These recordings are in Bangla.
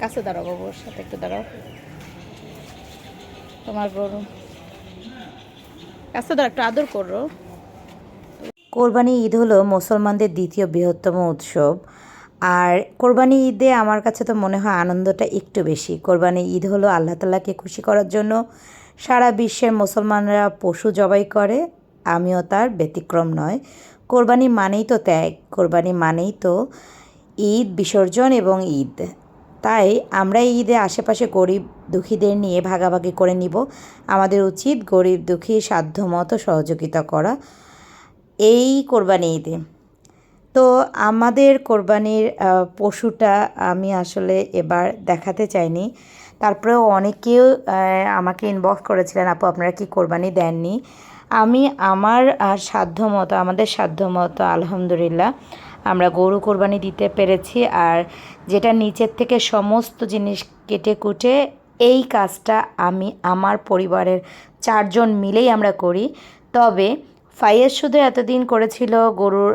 কাছে দাঁড়াও বাবুর সাথে, একটু দাঁড়াও। তোমার গরু কাছে দাঁড়াও, একটু আদর করো। কোরবানি ঈদ হলো মুসলমানদের দ্বিতীয় বৃহত্তম উৎসব। আর কোরবানি ঈদে আমার কাছে তো মনে হয় আনন্দটা একটু বেশি। কোরবানি ঈদ হলো আল্লাহ তাল্লাহকে খুশি করার জন্য। সারা বিশ্বের মুসলমানরা পশু জবাই করে, আমিও তার ব্যতিক্রম নয়। কোরবানি মানেই তো ত্যাগ, কোরবানি মানেই তো ঈদ, বিসর্জন এবং ঈদ। তাই আমরা এই ঈদে আশেপাশে গরিব দুঃখীদের নিয়ে ভাগাভাগি করে নিব। আমাদের উচিত গরিব দুঃখী সাধ্যমতো সহযোগিতা করা। এই কোরবানি ঈদে। তো আমাদের কোরবানির পশুটা আমি আসলে এবার দেখাতে চাইনি। তারপরেও অনেকেও আমাকে ইনবক্স করেছিলেন আপু আপনারা কি কোরবানি দেননি? আমি আমার আহ, সাধ্য মতো আমাদের সাধ্য মতো আলহামদুলিল্লাহ আমরা গরু কোরবানি দিতে পেরেছি আর যেটা নিচের থেকে সমস্ত জিনিস কেটে কুটে এই কাজটা আমি আমার পরিবারের চারজন মিলেই আমরা করি। তবে ফাইয়ের শুধু এতদিন করেছিল গরুর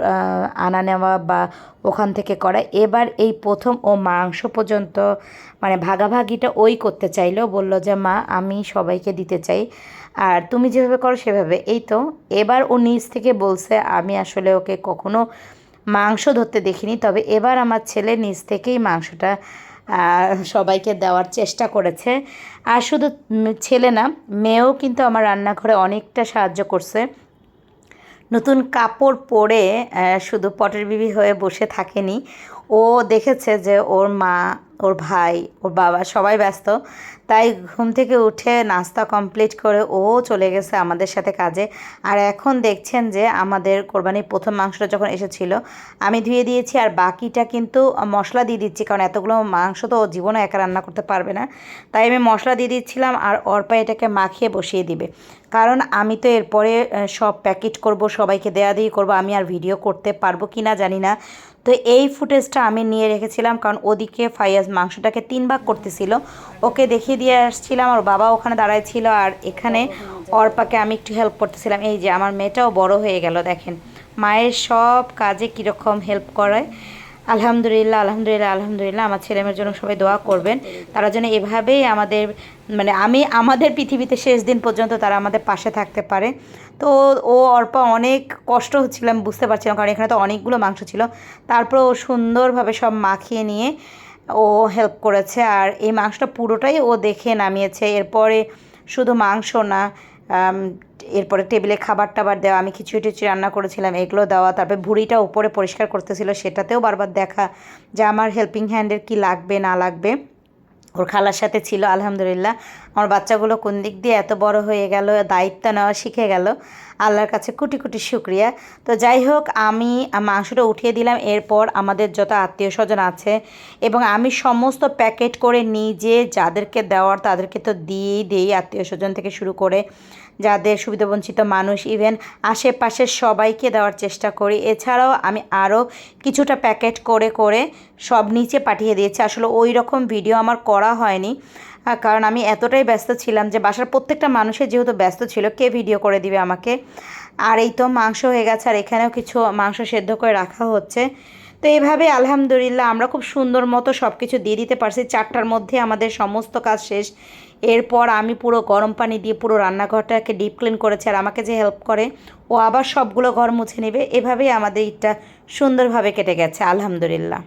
আনা নেওয়া বা ওখান থেকে করা। এবার এই প্রথম ও মাংস পর্যন্ত মানে ভাগাভাগিটা ওই করতে চাইলো, বলল যে, মা, আমি সবাইকে দিতে চাই। আর তুমি যেভাবে করো সেভাবে। এই তো, এবার ও নিজ থেকে বলছে, আমি আসলে ওকে কখনো মাংস ধরতে দেখিনি, তবে এবার আমার ছেলে নিজ থেকেই মাংসটা সবাইকে দেওয়ার চেষ্টা করেছে। আর শুধু ছেলে না, মেয়েও কিন্তু আমার রান্নাঘরে অনেকটা সাহায্য করছে। নতুন কাপড় পরে শুধু পটের বিবি হয়ে বসে থাকেনি। ও দেখেছে যে ওর মা, ওর ভাই, ওর বাবা সবাই ব্যস্ত। তাই ঘুম থেকে উঠে নাস্তা কমপ্লিট করে ও চলে গেছে আমাদের সাথে কাজে। আর এখন দেখছেন যে আমাদের কোরবানির প্রথম মাংসটা যখন এসেছিল, আমি ধুয়ে দিয়েছি আর বাকিটা কিন্তু মশলা দিয়ে দিচ্ছি, কারণ এতগুলো মাংস তো ও জীবনে একা রান্না করতে পারবে না। তাই আমি মশলা দিয়ে দিচ্ছিলাম আর অর্পা এটাকে মাখিয়ে বসিয়ে দিবে। কারণ আমি তো এরপরে সব প্যাকেট করব, সবাইকে দেয়া দিয়ে করব, আমি আর ভিডিও করতে পারব কি না জানি না। তো এই ফুটেজটা আমি নিয়ে রেখেছিলাম কারণ ওদিকে ফাইয়াজ মাংসটাকে তিন ভাগ করতেছিল। ওকে দেখিয়ে দিয়ে আসছিলাম আর বাবা ওখানে দাঁড়ায় ছিল আর এখানে অর্পাকে আমি একটু হেল্প করতেছিলাম। এই যে আমার মেয়েটাও বড় হয়ে গেল, দেখেন। মায়ের সব কাজে কীরকম হেল্প করে আলহামদুলিল্লাহ আলহামদুলিল্লাহ আলহামদুলিল্লাহ, আমার ছেলেমেয়ের জন্য সবাই দোয়া করবেন। তারা যেন এভাবেই আমাদের মানে আমি আমাদের পৃথিবীতে শেষ দিন পর্যন্ত তারা আমাদের পাশে থাকতে পারে। তো ও অর্পা অনেক কষ্ট হচ্ছিল, আমি বুঝতে পারছিলাম, কারণ এখানে তো অনেকগুলো মাংস ছিল। তারপর ও সুন্দরভাবে সব মাখিয়ে নিয়ে ও হেল্প করেছে, আর এই মাংসটা পুরোটাই ও দেখে নামিয়েছে। এরপরে শুধু মাংস না এরপরে টেবিলে খাবার টাবার দেওয়া, আমি খিচুড়ি টিচুড়ি রান্না করেছিলাম, এগুলো দেওয়া, তারপরে ভুড়িটা উপরে পরিষ্কার করতেছিল, সেটাতেও বারবার দেখা যে আমার হেল্পিং হ্যান্ডের কি লাগবে, না লাগবে। ওর খালার সাথে ছিল, আলহামদুলিল্লাহ। আমার বাচ্চাগুলো কোন দিক দিয়ে এত বড় হয়ে গেল, দায়িত্ব নেওয়া শিখে গেল। আল্লাহর কাছে কোটি কোটি শুক্রিয়া। তো যাই হোক, আমি মাংসটা উঠিয়ে দিলাম। এরপর আমাদের যত আত্মীয় স্বজন আছে এবং আমি সমস্ত প্যাকেট করে নিজে যাদেরকে দেওয়ার, তাদেরকে তো দিয়েই দিই আত্মীয় স্বজন থেকে শুরু করে যাদের সুবিধাবঞ্চিত মানুষ। ইভেন আশেপাশের সবাইকে দেওয়ার চেষ্টা করি। এছাড়াও আমি আরও কিছুটা প্যাকেট করে করে সব নিচে পাঠিয়ে দিয়েছি। আসলে ওই রকম ভিডিও আমার করা হয়নি। কারণ আমি এতটাই ব্যস্ত ছিলাম যে বাসার প্রত্যেকটা মানুষের যেহেতু ব্যস্ত ছিল, কে ভিডিও করে দিবে আমাকে? আর এই তো মাংস হয়ে গেছে, আর এখানেও কিছু মাংস সেদ্ধ করে রাখা হচ্ছে। তো এইভাবে আলহামদুলিল্লাহ আমরা খুব সুন্দর মতো সব কিছু দিয়ে দিতে পারছি। চারটার মধ্যে আমাদের সমস্ত কাজ শেষ। এরপর আমি পুরো গরম পানি দিয়ে পুরো রান্নাঘরটাকে ডিপ ক্লিন করেছি, আর আমাকে যে হেল্প করে, ও আবার সবগুলো ঘর মুছে নেবে। এভাবেই আমাদের ঈদটা সুন্দরভাবে কেটে গেছে, আলহামদুলিল্লাহ।